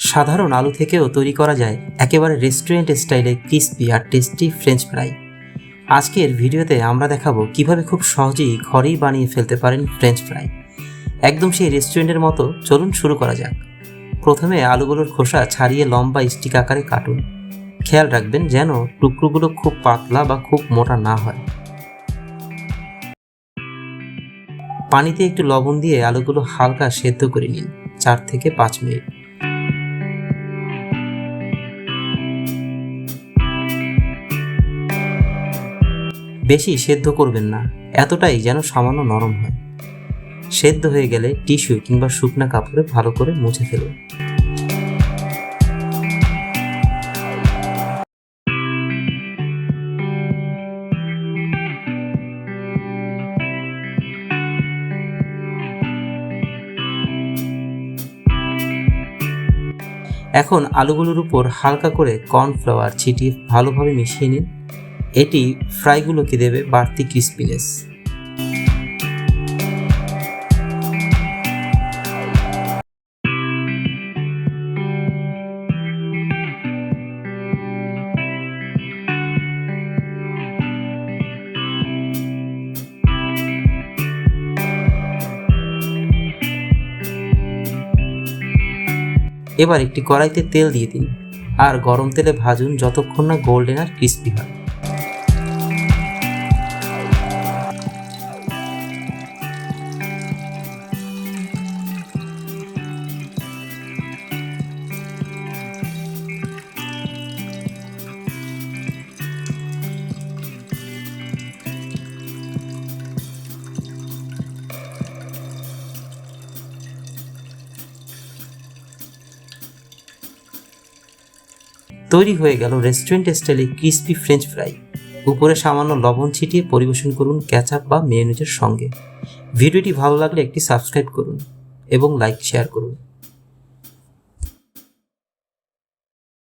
সাধারণ আলু থেকেও তৈরি করা যায় একেবারে রেস্টুরেন্ট স্টাইলে ক্রিস্পি আর টেস্টি ফ্রেঞ্চ ফ্রাই আজকের ভিডিওতে আমরা দেখাবো কীভাবে খুব সহজেই ঘরেই বানিয়ে ফেলতে পারেন ফ্রেঞ্চ ফ্রাই একদম সেই রেস্টুরেন্টের মতো চলুন শুরু করা যাক। প্রথমে আলুগুলোর খোসা ছাড়িয়ে লম্বা স্টিক আকারে কাটুন। খেয়াল রাখবেন যেন টুকরোগুলো খুব পাতলা বা খুব মোটা না হয়। পানিতে একটু লবণ দিয়ে আলুগুলো হালকা সেদ্ধ করে নিন, চার থেকে পাঁচ মিনিট। বেশি সেদ্ধ করবেন না, এতটাই যেন সামান্য নরম হয়। সেদ্ধ হয়ে গেলে টিস্যু কিংবা শুকনা কাপড়ে ভালো করে মুছে ফেলুন। এখন আলুগুলোর উপর হালকা করে কর্নফ্লাওয়ার ছিটিয়ে ভালোভাবে মিশিয়ে নিন। এটি ফ্রাইগুলোকে দেবে বাড়তি ক্রিস্পিনেস। এবার একটি কড়াইতে তেল দিয়ে দিন, আর গরম তেলে ভাজুন যতক্ষণ না গোল্ডেন আর ক্রিস্পি হয়। তৈরি হয়ে গেল রেস্টুরেন্ট স্টাইলে ক্রিস্পি ফ্রেঞ্চ ফ্রাই উপরে সামান্য লবণ ছিটিয়ে পরিবেশন করুন ক্যাচআপ বা মেয়নিজের সঙ্গে। ভিডিওটি ভালো লাগলে একটি সাবস্ক্রাইব করুন এবং লাইক শেয়ার করুন।